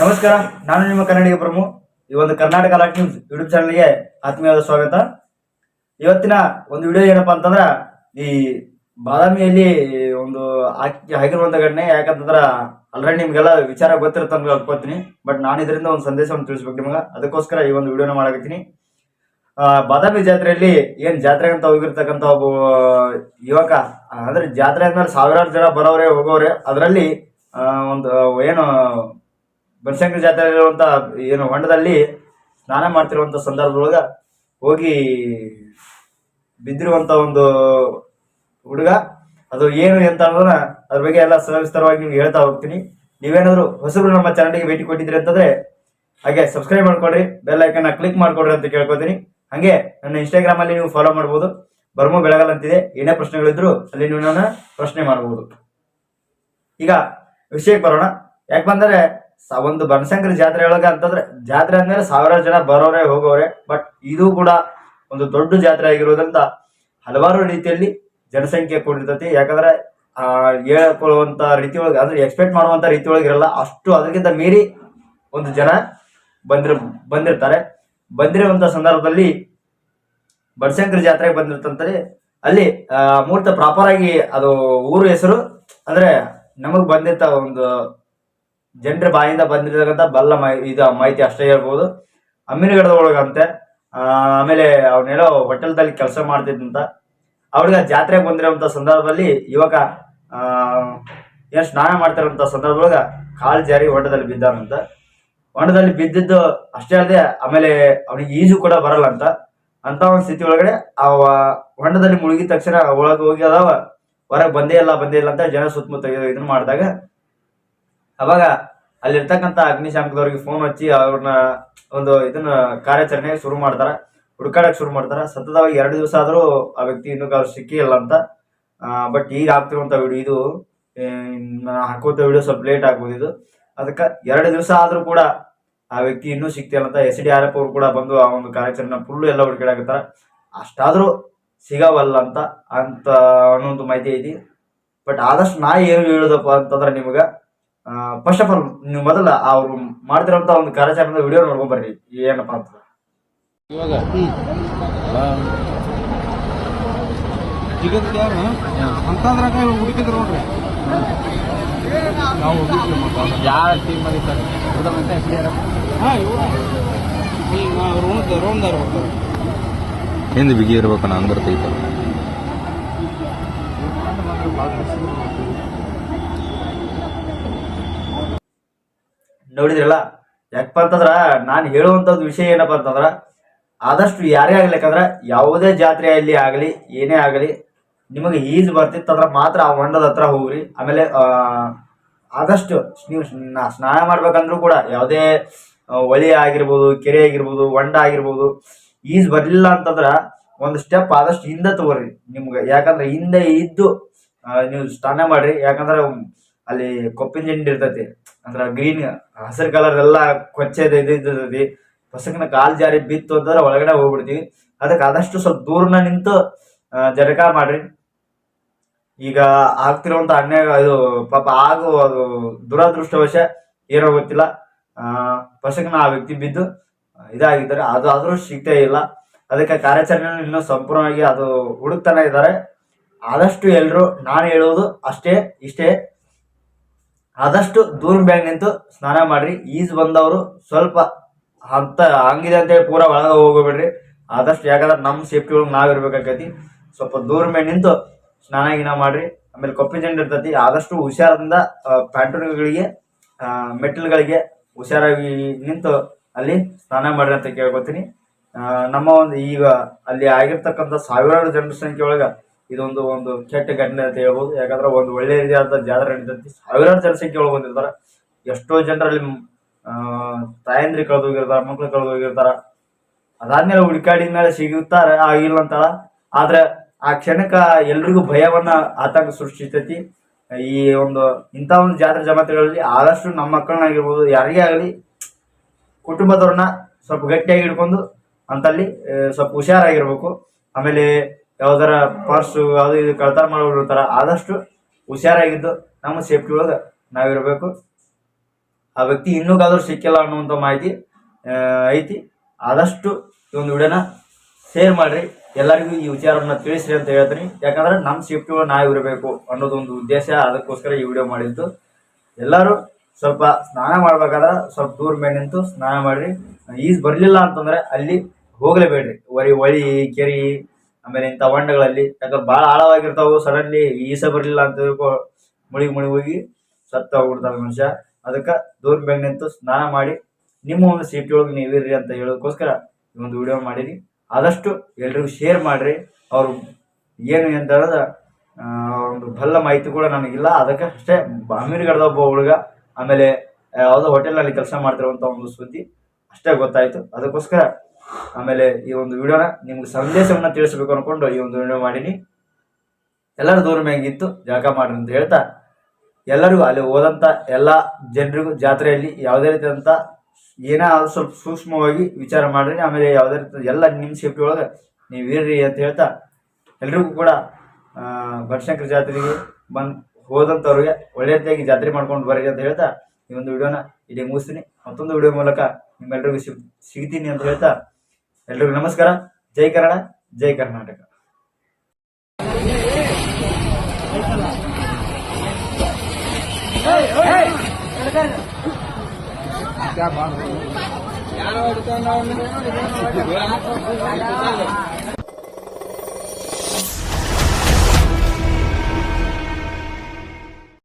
ನಮಸ್ಕಾರ, ನಾನು ನಿಮ್ಮ ಕನ್ನಡಿಗ ಪ್ರಮು. ಈ ಒಂದು ಕರ್ನಾಟಕ ಲಾಟ್ ನ್ಯೂಸ್ ಯೂಟ್ಯೂಬ್ ಚಾನಲ್ಗೆ ಆತ್ಮೀಯವಾದ ಸ್ವಾಗತ. ಇವತ್ತಿನ ಒಂದು ವಿಡಿಯೋ ಏನಪ್ಪಾ ಅಂತಂದ್ರೆ, ಈ ಬಾದಾಮಿಯಲ್ಲಿ ಒಂದು ಹಾಕಿ ಹಾಕಿರುವಂತ ಘಟನೆ, ಯಾಕಂತಂದ್ರೆ ಆಲ್ರೆಡಿ ನಿಮ್ಗೆಲ್ಲ ವಿಚಾರ ಗೊತ್ತಿರುತ್ತೆ ಅಂತ ಅನ್ಕೋತೀನಿ ಬಟ್ ನಾನು ಇದರಿಂದ ಒಂದು ಸಂದೇಶವನ್ನು ತಿಳಿಸ್ಬೇಕು ನಿಮಗೆ. ಅದಕ್ಕೋಸ್ಕರ ಈ ಒಂದು ವಿಡಿಯೋನ ಮಾಡಕತ್ತೀನಿ. ಬಾದಾಮಿ ಜಾತ್ರೆಯಲ್ಲಿ ಏನ್ ಜಾತ್ರೆ ಅಂತ ಹೋಗಿರ್ತಕ್ಕಂಥ ಒಬ್ಬ ಯುವಕ ಅಂದ್ರೆ ಜಾತ್ರೆ ಅಂದ್ರೆ ಸಾವಿರಾರು ಜನ ಬರೋರೆ, ಹೋಗೋರೆ. ಅದರಲ್ಲಿ ಒಂದು ಏನು ಬನಶಂಕರಿ ಜಾತ್ರೆ ಇರುವಂತ ಏನು ಹೊಂಡದಲ್ಲಿ ಸ್ನಾನ ಮಾಡ್ತಿರುವಂತ ಸಂದರ್ಭದೊಳಗೆ ಹೋಗಿ ಬಿದ್ದಿರುವಂಥ ಒಂದು ಹುಡುಗ, ಅದು ಏನು ಅಂತ ಅನ್ನೋದನ್ನ ಅದ್ರ ಬಗ್ಗೆ ಎಲ್ಲ ಸವಿಸ್ತರವಾಗಿ ನಿಮ್ಗೆ ಹೇಳ್ತಾ ಹೋಗ್ತೀನಿ. ನೀವೇನಾದ್ರು ಹೊಸಬ್ರು ನಮ್ಮ ಚಾನಲ್ಗೆ ಭೇಟಿ ಕೊಟ್ಟಿದ್ರಿ ಅಂತಂದ್ರೆ ಹಾಗೆ ಸಬ್ಸ್ಕ್ರೈಬ್ ಮಾಡ್ಕೊಡ್ರಿ ಬೆಲ್ ಐಕನ್ನ ಕ್ಲಿಕ್ ಮಾಡ್ಕೊಡ್ರಿ ಅಂತ ಕೇಳ್ಕೊತೀನಿ. ಹಾಗೆ ನನ್ನ ಇನ್ಸ್ಟಾಗ್ರಾಮ್ ಅಲ್ಲಿ ನೀವು ಫಾಲೋ ಮಾಡ್ಬೋದು. ಬರ್ಮೋ ಬೆಳಗಲ್ ಅಂತಿದೆ. ಏನೇ ಪ್ರಶ್ನೆಗಳಿದ್ರು ಅಲ್ಲಿ ನೀವು ನನ್ನ ಪ್ರಶ್ನೆ ಮಾಡಬಹುದು ಈಗ ವಿಷಯಕ್ಕೆ ಬರೋಣ. ಯಾಕೆ ಬಂದ್ರೆ ಒಂದು ಬನಶಂಕರಿ ಜಾತ್ರೆ ಒಳಗ ಅಂತಂದ್ರೆ ಜಾತ್ರೆ ಅಂದ್ರೆ ಸಾವಿರಾರು ಜನ ಬರೋರೆ ಹೋಗೋರೆ ಬಟ್ ಇದು ಕೂಡ ಒಂದು ದೊಡ್ಡ ಜಾತ್ರೆ ಆಗಿರೋದ್ರಿಂದ ಹಲವಾರು ರೀತಿಯಲ್ಲಿ ಜನಸಂಖ್ಯೆ ಕೂಡಿರ್ತೈತಿ. ಯಾಕಂದ್ರೆ ಹೇಳ್ಕೊಳ್ಳುವಂತ ರೀತಿ ಒಳಗೆ ಅಂದ್ರೆ ಎಕ್ಸ್ಪೆಕ್ಟ್ ಮಾಡುವಂತ ರೀತಿ ಒಳಗೆ ಇರಲ್ಲ. ಅಷ್ಟು ಅದಕ್ಕಿಂತ ಮೀರಿ ಒಂದು ಜನ ಬಂದಿರ್, ಬಂದಿರ್ತಾರೆ. ಬಂದಿರುವಂತ ಸಂದರ್ಭದಲ್ಲಿ ಬನಶಂಕರಿ ಜಾತ್ರೆಗೆ ಬಂದಿರ್ತಂತಾರೆ ಅಲ್ಲಿ ಮೂರ್ತ ಪ್ರಾಪರ್ ಆಗಿ ಅದು ಊರು ಹೆಸರು, ಅಂದ್ರೆ ನಮಗ್ ಬಂದಿರ್ತ ಒಂದು ಜನರ ಬಾಯಿಂದ ಬಂದಿರತಕ್ಕಂಥ ಬಲ್ಲ ಮೈ ಇದು ಮಾಹಿತಿ ಅಷ್ಟೇ ಹೇಳ್ಬೋದು. ಅಮ್ಮಿನಗಡದ ಒಳಗಂತೆ ಆ, ಆಮೇಲೆ ಅವನೇನೋ ಹೋಟೆಲ್ದಲ್ಲಿ ಕೆಲಸ ಮಾಡ್ತಿದ್ದಂತ. ಅವ್ರಿಗೆ ಜಾತ್ರೆಗೆ ಬಂದಿರುವಂತ ಸಂದರ್ಭದಲ್ಲಿ ಯುವಕ ಏನು ಸ್ನಾನ ಮಾಡ್ತಿರೋಂಥ ಸಂದರ್ಭದೊಳಗ ಕಾಲು ಜಾರಿ ಹೊಂಡದಲ್ಲಿ ಬಿದ್ದಾನಂತ. ಹೊಂಡದಲ್ಲಿ ಬಿದ್ದಿದ್ದು ಅಷ್ಟೇ ಅಲ್ಲದೆ ಆಮೇಲೆ ಅವನಿಗೆ ಈಜು ಕೂಡ ಬರಲ್ಲ ಅಂತ ಅಂತ ಒಂದು ಸ್ಥಿತಿ ಒಳಗಡೆ ಅವ ಹೊಂಡದಲ್ಲಿ ಮುಳುಗಿದ ತಕ್ಷಣ ಒಳಗೆ ಹೋಗಿ ಅದಾವ. ಹೊರಗೆ ಬಂದೇ ಇಲ್ಲ ಬಂದೇ ಇಲ್ಲ ಅಂತ ಜನ ಸುತ್ತಮುತ್ತ ಇದನ್ನ ಮಾಡಿದಾಗ ಅವಾಗ ಅಲ್ಲಿರ್ತಕ್ಕಂಥ ಅಗ್ನಿಶಾಮಕದವ್ರಿಗೆ ಫೋನ್ ಹಚ್ಚಿ ಅವ್ರನ್ನ ಒಂದು ಇದನ್ನ ಕಾರ್ಯಾಚರಣೆ ಶುರು ಮಾಡ್ತಾರ. ಹುಡುಕಾಡಕ್ ಶುರು ಮಾಡ್ತಾರ. ಸತತವಾಗಿ ಎರಡು ದಿವಸ ಆದರೂ ಆ ವ್ಯಕ್ತಿ ಇನ್ನೂ ಅವ್ರು ಸಿಕ್ಕಿಲ್ಲ ಅಂತ. ಬಟ್ ಈಗ ಆಗ್ತಿರುವಂತ ವಿಡಿಯೋ ಇದು ನಾನು ಹಾಕೋತ ವಿಡಿಯೋ ಸ್ವಲ್ಪ ಲೇಟ್ ಆಗ್ಬೋದು ಇದು. ಅದಕ್ಕೆ ಎರಡು ದಿವಸ ಆದರೂ ಕೂಡ ಆ ವ್ಯಕ್ತಿ ಇನ್ನೂ ಸಿಗ್ತಿಲ್ಲ ಅಂತ ಎಸ್ ಡಿ ಆರ್ ಎಫ್ ಅವರು ಕೂಡ ಬಂದು ಆ ಒಂದು ಕಾರ್ಯಾಚರಣೆ ಫುಲ್ ಎಲ್ಲ ಹುಡುಕಾಡಕತ್ತಾರ ಅಷ್ಟಾದರೂ ಸಿಗವಲ್ಲ ಅಂತ ಅಂತ ಅನ್ನೋ ಒಂದು ಮಾಹಿತಿ ಐತಿ. ಬಟ್ ಆದಷ್ಟು ನಾ ಏನು ಹೇಳೋದಪ್ಪ ಅಂತಂದ್ರೆ ನಿಮ್ಗೆ ಫಸ್ಟ್ ಆಫ್ ಆಲ್ ನೀವು ಮೊದಲ ಅವ್ರು ಮಾಡ್ತಿರೋಂಥ ಒಂದು ಕಾರ್ಯಾಚರಣೆ ವಿಡಿಯೋ ನೋಡ್ಕೊಂಡ್ ಬರ್ರಿ ಏನಪ್ಪಾ ಅಂತ ಇವಾಗ ಯಾರು ಅಂತಂದ್ರಾಗ ಹುಡುಕಿದ್ರು ನೋಡ್ರಿ ನಾವು ಟೀಮ್ ಮಾಡಿದ್ದಾರೆ ಹಿಂದೆ ಬಿಗಿ ಇರ್ಬೇಕನ್ನ ಅಂದಿರ್ತೈತೆ ನೋಡಿದ್ರಲ್ಲ? ಯಾಕಪ್ಪ ಅಂತಂದ್ರೆ ನಾನು ಹೇಳುವಂಥದ್ದು ವಿಷಯ ಏನಪ್ಪ ಅಂತಂದ್ರೆ, ಆದಷ್ಟು ಯಾರೇ ಆಗ್ಲಿಕ್ಕಂದ್ರ ಯಾವುದೇ ಜಾತ್ರೆಯಲ್ಲಿ ಆಗಲಿ ಏನೇ ಆಗಲಿ, ನಿಮಗೆ ಈಜು ಬರ್ತಿತ್ತಂದ್ರೆ ಮಾತ್ರ ಆ ಹೊಂಡದ ಹತ್ರ ಹೋಗ್ರಿ. ಆಮೇಲೆ ಆದಷ್ಟು ನೀವು ಸ್ನ- ಸ್ನಾನ ಮಾಡ್ಬೇಕಂದ್ರೂ ಕೂಡ ಯಾವುದೇ ಒಳಿ ಆಗಿರ್ಬೋದು, ಕೆರೆ ಆಗಿರ್ಬೋದು, ಹೊಂಡ ಆಗಿರ್ಬೋದು, ಈಜ್ ಬರಲಿಲ್ಲ ಅಂತಂದ್ರೆ ಒಂದು ಸ್ಟೆಪ್ ಆದಷ್ಟು ಹಿಂದೆ ತಗೋರಿ ನಿಮ್ಗೆ. ಯಾಕಂದ್ರೆ ಹಿಂದೆ ಇದ್ದು ನೀವು ಸ್ನಾನ ಮಾಡ್ರಿ. ಯಾಕಂದ್ರೆ ಅಲ್ಲಿ ಕೊಪ್ಪಿನ ಜಂಡಿ ಇರ್ತೈತಿ. ಅಂದ್ರ ಗ್ರೀನ್ ಹಸಿರು ಕಲರ್ ಎಲ್ಲ ಕೊಚ್ಚೆದ ಇದು ಇರ್ತೈತಿ ಹೊಸಕನ ಕಾಲ್ ಜಾರಿ ಬಿತ್ತು ಅಂತಂದ್ರೆ ಒಳಗಡೆ ಹೋಗ್ಬಿಡ್ತೀವಿ. ಅದಕ್ಕೆ ಆದಷ್ಟು ಸ್ವಲ್ಪ ದೂರನ ನಿಂತು ಜಡಕ ಮಾಡ್ರಿ. ಈಗ ಆಗ್ತಿರುವಂತ ಅನ್ಯಾಯ, ಅದು ಪಾಪ ಆಗು ಅದು ದುರದೃಷ್ಟವಶ ಏನೋ ಗೊತ್ತಿಲ್ಲ. ಆ ಪಸಕನ ಆ ವ್ಯಕ್ತಿ ಬಿದ್ದು ಇದಾಗಿದ್ದಾರೆ. ಅದು ಆದರೂ ಸಿಗ್ತೇ ಇಲ್ಲ. ಅದಕ್ಕೆ ಕಾರ್ಯಾಚರಣೆ ಇನ್ನೂ ಸಂಪೂರ್ಣವಾಗಿ ಅದು ಹುಡುಕ್ತಾನೆ ಇದ್ದಾರೆ. ಆದಷ್ಟು ಎಲ್ಲರೂ ನಾನು ಹೇಳೋದು ಅಷ್ಟೇ, ಇಷ್ಟೇ. ಆದಷ್ಟು ದೂರ ಬ್ಯಾಗ್ ನಿಂತು ಸ್ನಾನ ಮಾಡ್ರಿ. ಈಜು ಬಂದವರು ಸ್ವಲ್ಪ ಅಂತ ಹಂಗಿದೆ ಅಂತೇಳಿ ಪೂರ ಒಳಗೆ ಹೋಗಬೇಡ್ರಿ. ಆದಷ್ಟು ಯಾಕಂದ್ರೆ ನಮ್ಮ ಸೇಫ್ಟಿ ಒಳಗೆ ನಾವು ಸ್ವಲ್ಪ ದೂರ ಮೇಲೆ ನಿಂತು ಸ್ನಾನ ಗಿನ ಮಾಡ್ರಿ. ಆಮೇಲೆ ಕೊಪ್ಪಿ ಜಂಡ್ ಇರ್ತೈತಿ. ಆದಷ್ಟು ಹುಷಾರದಿಂದ ಪ್ಯಾಂಟೂನ್ಗಳಿಗೆ ಮೆಟ್ಟಿಲುಗಳಿಗೆ ಹುಷಾರಾಗಿ ನಿಂತು ಅಲ್ಲಿ ಸ್ನಾನ ಮಾಡ್ರಿ ಅಂತ ಕೇಳ್ಕೊತೀನಿ. ನಮ್ಮ ಒಂದು ಈಗ ಅಲ್ಲಿ ಆಗಿರ್ತಕ್ಕಂಥ ಸಾವಿರಾರು ಜನರ ಸಂಖ್ಯೆ ಒಳಗ ಇದೊಂದು ಒಂದು ಕೆಟ್ಟ ಘಟನೆ ಅಂತ ಹೇಳ್ಬೋದು. ಯಾಕಂದ್ರೆ ಒಂದು ಒಳ್ಳೆ ರೀತಿಯಾದ ಜಾತ್ರೆ ನಡೀತೈತಿ. ಸಾವಿರಾರು ಜನಸಂಖ್ಯೆ ಒಳಗೆ ಬಂದಿರ್ತಾರೆ ಎಷ್ಟೋ ಜನರಲ್ಲಿ ತಾಯಂದ್ರಿ ಕಳೆದು ಹೋಗಿರ್ತಾರ ಮಕ್ಳು ಕಳೆದು ಹೋಗಿರ್ತಾರ ಅದಾದ್ಮೇಲೆ ಹುಡುಕಾಡಿದ ಮೇಲೆ ಸಿಗುತ್ತಾರೆ ಆಗಿಲ್ಲ ಅಂತಾಳ ಆದ್ರೆ ಆ ಕ್ಷಣಕ್ಕ ಎಲ್ರಿಗೂ ಭಯವನ್ನ ಆತಂಕ ಸೃಷ್ಟಿಸ್ತೈತಿ ಈ ಒಂದು ಇಂಥ ಒಂದು ಜಾತ್ರೆ ಜಮಾತಿಗಳಲ್ಲಿ ಆದಷ್ಟು ನಮ್ಮ ಮಕ್ಕಳನ್ನಾಗಿರ್ಬೋದು, ಯಾರಿಗೇ ಆಗಲಿ, ಕುಟುಂಬದವ್ರನ್ನ ಸ್ವಲ್ಪ ಗಟ್ಟಿಯಾಗಿ ಹಿಡ್ಕೊಂಡು ಅಂತಲ್ಲಿ ಸ್ವಲ್ಪ ಹುಷಾರಾಗಿರ್ಬೇಕು. ಆಮೇಲೆ ಯಾವ್ದಾರ ಪರ್ಸ್ ಅದು ಇದು ಕಳ್ತಾರ ಮಾಡೋರು ಇರ್ತಾರ ಆದಷ್ಟು ಹುಷಾರಾಗಿದ್ದು ನಮ್ಮ ಸೇಫ್ಟಿ ಒಳಗೆ ನಾವಿರಬೇಕು. ಆ ವ್ಯಕ್ತಿ ಇನ್ನೂ ಕಾದ್ರೂ ಸಿಕ್ಕಿಲ್ಲ ಅನ್ನುವಂಥ ಮಾಹಿತಿ ಐತಿ. ಆದಷ್ಟು ಈ ಒಂದು ವಿಡಿಯೋನ ಶೇರ್ ಮಾಡ್ರಿ. ಎಲ್ಲರಿಗೂ ಈ ವಿಚಾರವನ್ನ ತಿಳಿಸ್ರಿ ಅಂತ ಹೇಳ್ತೀನಿ. ಯಾಕಂದ್ರೆ ನಮ್ಮ ಸೇಫ್ಟಿ ಒಳಗೆ ನಾವಿರಬೇಕು ಅನ್ನೋದೊಂದು ಉದ್ದೇಶ. ಅದಕ್ಕೋಸ್ಕರ ಈ ವಿಡಿಯೋ ಮಾಡಿದ್ದು. ಎಲ್ಲರೂ ಸ್ವಲ್ಪ ಸ್ನಾನ ಮಾಡ್ಬೇಕಾದ್ರೆ ಸ್ವಲ್ಪ ದೂರ ಮೇಲೆ ನಿಂತು ಸ್ನಾನ ಮಾಡಿರಿ. ಈಜು ಬರಲಿಲ್ಲ ಅಂತಂದ್ರೆ ಅಲ್ಲಿ ಹೋಗಲೇಬೇಡ್ರಿ. ಒರಿ ಹೊಳಿ ಕೆರಿ ಆಮೇಲೆ ಇಂಥ ಹೊಂಡಗಳಲ್ಲಿ ಯಾಕಂದ್ರೆ ಭಾಳ ಆಳವಾಗಿರ್ತಾವು ಸಡನ್ಲಿ ಈಸ ಬರಲಿಲ್ಲ ಅಂತ ಮುಳುಗಿ ಮುಳುಗಿ ಹೋಗಿ ಸತ್ತ ಹೋಗ್ಬಿಡ್ತಾನೆ ಮನುಷ್ಯ. ಅದಕ್ಕೆ ದೂರ ನಿಂತು ಸ್ನಾನ ಮಾಡಿ ನಿಮ್ಮ ಒಂದು ಸೇಫ್ಟಿ ಒಳಗೆ ನೀವಿರ್ರಿ ಅಂತ ಹೇಳೋದಕ್ಕೋಸ್ಕರ ಈ ಒಂದು ವಿಡಿಯೋ ಮಾಡಿರಿ. ಆದಷ್ಟು ಎಲ್ರಿಗೂ ಶೇರ್ ಮಾಡಿರಿ. ಅವರು ಏನು ಅಂತ ಹೇಳಿದ್ರೆ ಒಂದು ಬಲ್ಲ ಮಾಹಿತಿ ಕೂಡ ನನಗಿಲ್ಲ ಅದಕ್ಕೆ ಅಷ್ಟೇ ಅಮೀರ್ಗಡದ ಒಬ್ಬ ಹುಡುಗ, ಆಮೇಲೆ ಯಾವುದೋ ಹೋಟೆಲ್ನಲ್ಲಿ ಕೆಲಸ ಮಾಡ್ತಿರುವಂಥ ಒಂದು ಸುದ್ದಿ ಅಷ್ಟೇ ಗೊತ್ತಾಯಿತು. ಅದಕ್ಕೋಸ್ಕರ ಆಮೇಲೆ ಈ ಒಂದು ವಿಡಿಯೋನ ನಿಮ್ಗೆ ಸಂದೇಶವನ್ನು ತಿಳಿಸಬೇಕು ಅನ್ಕೊಂಡು ಈ ಒಂದು ವಿಡಿಯೋ ಮಾಡೀನಿ. ಎಲ್ಲರೂ ದೂರ ಮ್ಯಾಗಿತ್ತು ಜಳಕ ಮಾಡ್ರಿ ಅಂತ ಹೇಳ್ತಾ ಎಲ್ಲರಿಗೂ ಅಲ್ಲಿ ಹೋದಂಥ ಎಲ್ಲ ಜನರಿಗೂ ಜಾತ್ರೆಯಲ್ಲಿ ಯಾವುದೇ ರೀತಿಯಾದಂಥ ಏನೇ ಆದರೂ ಸ್ವಲ್ಪ ಸೂಕ್ಷ್ಮವಾಗಿ ವಿಚಾರ ಮಾಡ್ರಿ, ಆಮೇಲೆ ಯಾವುದೇ ರೀತಿ ಎಲ್ಲ ನಿಮ್ಮ ಸೇಫ್ಟಿ ಒಳಗೆ ನೀವು ಇರ್ರಿ ಅಂತ ಹೇಳ್ತಾ, ಎಲ್ರಿಗೂ ಕೂಡ ಬನಶಂಕರ ಜಾತ್ರೆಗೆ ಬಂದು ಹೋದಂಥವ್ರಿಗೆ ಒಳ್ಳೆ ರೀತಿಯಾಗಿ ಜಾತ್ರೆ ಮಾಡ್ಕೊಂಡು ಬರ್ರಿ ಅಂತ ಹೇಳ್ತಾ, ಈ ಒಂದು ವಿಡಿಯೋನ ಇಲ್ಲಿ ಮುಗಿಸ್ತೀನಿ. ಮತ್ತೊಂದು ವಿಡಿಯೋ ಮೂಲಕ ನಿಮ್ಮೆಲ್ಲರಿಗೂ ಸಿಗ್, ಸಿಗ್ತೀನಿ ಅಂತ ಹೇಳ್ತಾ ಎಲ್ರಿಗೂ ನಮಸ್ಕಾರ ಜೈ ಕನ್ನಡ ಜೈ ಕರ್ನಾಟಕ ಯಾರು